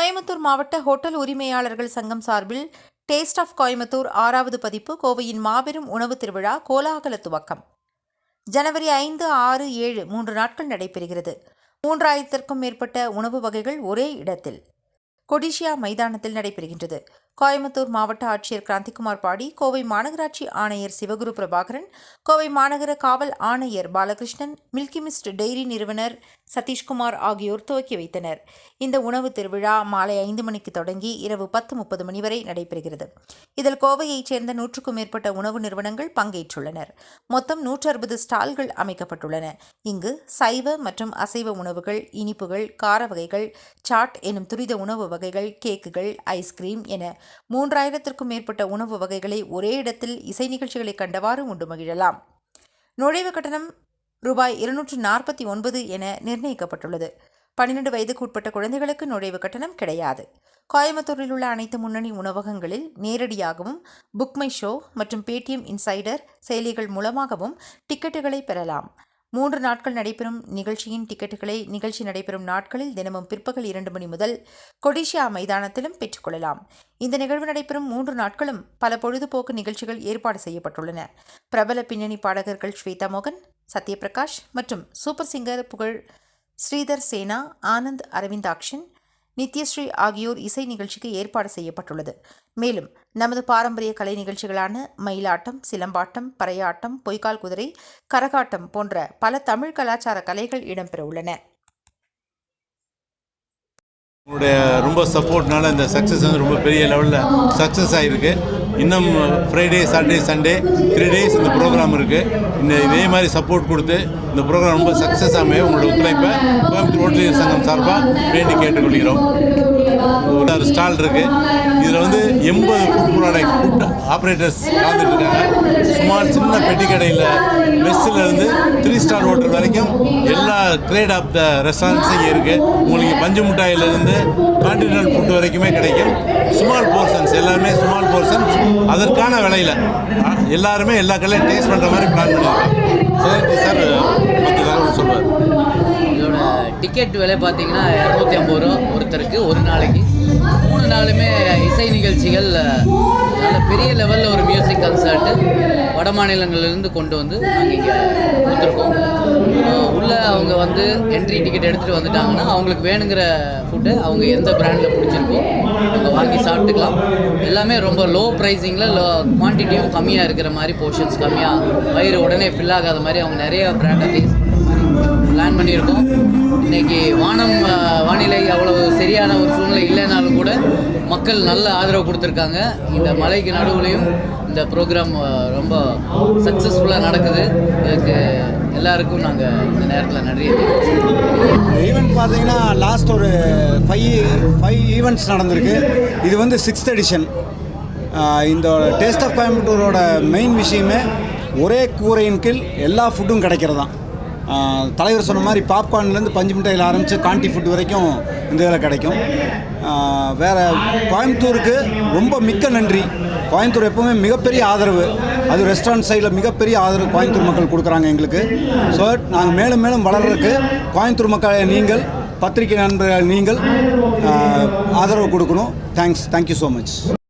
கோயம்புத்தூர் மாவட்ட ஹோட்டல் உரிமையாளர்கள் சங்கம் சார்பில் டேஸ்ட் ஆஃப் கோயம்புத்தூர் ஆறாவது பதிப்பு கோவையின் மாபெரும் உணவு திருவிழா கோலாகல துவக்கம். ஜனவரி ஐந்து ஆறு ஏழு மூன்று நாட்கள் நடைபெறுகிறது. மூன்றாயிரத்திற்கும் மேற்பட்ட உணவு வகைகள் ஒரே இடத்தில். கொடிஷியா மைதானத்தில் நடைபெறுகின்றது. கோயம்புத்தூர் மாவட்ட ஆட்சியர் கிராந்திகுமார் பாடி கோவை மாநகராட்சி ஆணையர் சிவகுரு பிரபாகரன் கோவை மாநகர காவல் ஆணையர் பாலகிருஷ்ணன் மில்கி மிஸ்ட் டெய்ரி நிறுவனர் சதீஷ்குமார் ஆகியோர் துவக்கி வைத்தனர். இந்த உணவு திருவிழா மாலை ஐந்து மணிக்கு தொடங்கி இரவு பத்து முப்பது மணி வரை நடைபெறுகிறது. இதில் கோவையைச் சேர்ந்த நூற்றுக்கும் மேற்பட்ட உணவு நிறுவனங்கள் பங்கேற்றுள்ளனர். மொத்தம் நூற்று அறுபது ஸ்டால்கள் அமைக்கப்பட்டுள்ளன. இங்கு சைவ மற்றும் அசைவ உணவுகள் இனிப்புகள் கார வகைகள் சாட் எனும் துரித உணவு வகைகள் கேக்குகள் ஐஸ்கிரீம் என மூன்றாயிரத்திற்கும் மேற்பட்ட உணவு வகைகளை ஒரே இடத்தில் இசை நிகழ்ச்சிகளை கண்டவாறு உண்டு மகிழலாம். நுழைவு கட்டணம் ரூபாய் இருநூற்று நாற்பத்தி ஒன்பது என நிர்ணயிக்கப்பட்டுள்ளது. பன்னிரண்டு வயதுக்கு உட்பட்ட குழந்தைகளுக்கு நுழைவு கட்டணம் கிடையாது. கோயம்புத்தூரில் உள்ள அனைத்து முன்னணி உணவகங்களில் நேரடியாகவும் புக்மை ஷோ மற்றும் பேடிஎம் இன்சைடர் செயலிகள் மூலமாகவும் டிக்கெட்டுகளை பெறலாம். மூன்று நாட்கள் நடைபெறும் நிகழ்ச்சியின் டிக்கெட்டுகளை நிகழ்ச்சி நடைபெறும் நாட்களில் தினமும் பிற்பகல் இரண்டு மணி முதல் கொடிஷியா மைதானத்திலும் பெற்றுக்கொள்ளலாம். இந்த நிகழ்வு நடைபெறும் மூன்று நாட்களும் பல பொழுதுபோக்கு நிகழ்ச்சிகள் ஏற்பாடு செய்யப்பட்டுள்ளன. பிரபல பின்னணி பாடகர்கள் ஸ்வேதா மோகன் சத்யபிரகாஷ் மற்றும் சூப்பர் சிங்கர் புகழ் ஸ்ரீதர் சேனா ஆனந்த் அரவிந்தாக்ஷன் நித்யஸ்ரீ ஆகியோர் இசை நிகழ்ச்சிக்கு ஏற்பாடு செய்யப்பட்டுள்ளது. மேலும் நமது பாரம்பரிய கலை நிகழ்ச்சிகளான மயிலாட்டம் சிலம்பாட்டம் பறையாட்டம் பொய்க்கால் குதிரை கரகாட்டம் போன்ற பல தமிழ் கலாச்சார கலைகள் இடம்பெற உள்ளன. உங்களுடைய ரொம்ப சப்போர்ட்னால இந்த சக்ஸஸ் வந்து ரொம்ப பெரிய லெவலில் சக்ஸஸ் ஆகிருக்கு இன்னும் Friday Saturday Sunday three days இந்த ப்ரோக்ராம் இருக்குது இந்த இதே மாதிரி சப்போர்ட் கொடுத்து இந்த ப்ரோக்ராம் ரொம்ப சக்ஸஸ் ஆகவே உங்களோட ஒத்துழைப்பை கோயம்புத்தூர் ரோட்டரி சங்கம் சார்பாக வேண்டி கேட்டுக்கொள்கிறோம். ஒரு ஸ்டால் இருக்குது இதில் வந்து எண்பது ஃபுட் ப்ராடக்ட் ஃபுட் ஆப்ரேட்டர்ஸ் கலந்துட்டு இருக்காங்க சுமார் சின்ன பெட்டி கடையில் மெஸ்ஸில் இருந்து த்ரீ ஸ்டார் ஹோட்டல் வரைக்கும் எல்லா கிரேட் ஆஃப் த ரெஸ்டாரண்ட்ஸும் இங்கே இருக்குது உங்களுக்கு பஞ்சு மிட்டாயிலிருந்து கான்டினென்டல் ஃபுட் வரைக்குமே கிடைக்கும். ஸ்மால் போர்ஷன்ஸ் எல்லாமே ஸ்மால் போர்ஷன்ஸ் அதற்கான விலையில் எல்லாருமே எல்லா கடையிலையும் டேஸ்ட் பண்ணுற மாதிரி பிளான் பண்ணியிருக்கோம் சார் மற்ற தகவல் சொல்லுவார். டிக்கெட் விலை பார்த்தீங்கன்னா இரநூத்தி ஐம்பது ரூபா ஒருத்தருக்கு ஒரு நாளைக்கு. மூணு நாளுமே இசை நிகழ்ச்சிகள் நல்ல பெரிய லெவலில் ஒரு மியூசிக் கன்சர்ட்டு வட மாநிலங்கள்லேருந்து கொண்டு வந்து நாங்கள் இங்கே கொடுத்துருக்கோம். உள்ளே அவங்க வந்து என்ட்ரி டிக்கெட் எடுத்துகிட்டு வந்துட்டாங்கன்னா அவங்களுக்கு வேணுங்கிற ஃபுட்டு அவங்க எந்த பிராண்டில் பிடிச்சிருக்கோ அவங்க வாங்கி சாப்பிட்டுக்கலாம். எல்லாமே ரொம்ப லோ ப்ரைஸிங்கில் லோ குவான்டிட்டியும் கம்மியாக இருக்கிற மாதிரி போர்ஷன்ஸ் கம்மியாக வயிறு உடனே ஃபில் ஆகாத மாதிரி அவங்க நிறைய பிராண்டை டேஸ்ட் பிளான் பண்ணியிருக்கோம். இன்றைக்கி வானம் வானிலை அவ்வளவு சரியான ஒரு சூழ்நிலை இல்லைனாலும் கூட மக்கள் நல்ல ஆதரவு கொடுத்துருக்காங்க. இந்த மலைக்கு நடுவுலையும் இந்த ப்ரோக்ராம் ரொம்ப சக்ஸஸ்ஃபுல்லாக நடக்குது. இதுக்கு எல்லாருக்கும் நாங்கள் இந்த நேரத்தில் நன்றியை ஈவெண்ட் பார்த்தீங்கன்னா லாஸ்ட் ஒரு ஃபைவ் ஃபைவ் ஈவெண்ட்ஸ் நடந்திருக்கு. இது வந்து சிக்ஸ்த் எடிஷன் இந்த டேஸ்ட் ஆஃப் கோயம்புத்தூரோட மெயின் விஷயமே ஒரே கூரையின் கீழ் எல்லா ஃபுட்டும் கிடைக்கிறதான் தலைவர் சொன்ன மாதிரி பாப்கார்ன்லேருந்து பஞ்சு மிட்டாயில் ஆரம்பித்து காண்டி ஃபுட் வரைக்கும் இந்த இதில் கிடைக்கும். வேறு கோயம்புத்தூருக்கு ரொம்ப மிக்க நன்றி. கோயம்புத்தூர் எப்போவுமே மிகப்பெரிய ஆதரவு. அது ரெஸ்டாரண்ட் சைடில் மிகப்பெரிய ஆதரவு கோயம்புத்தூர் மக்கள் கொடுக்குறாங்க எங்களுக்கு. ஸோ நாங்கள் மேலும் மேலும் வளர்றதுக்கு கோயம்புத்தூர் மக்களை நீங்கள் பத்திரிகை நண்பர்கள் நீங்கள் ஆதரவு கொடுக்கணும். Thanks thank you so much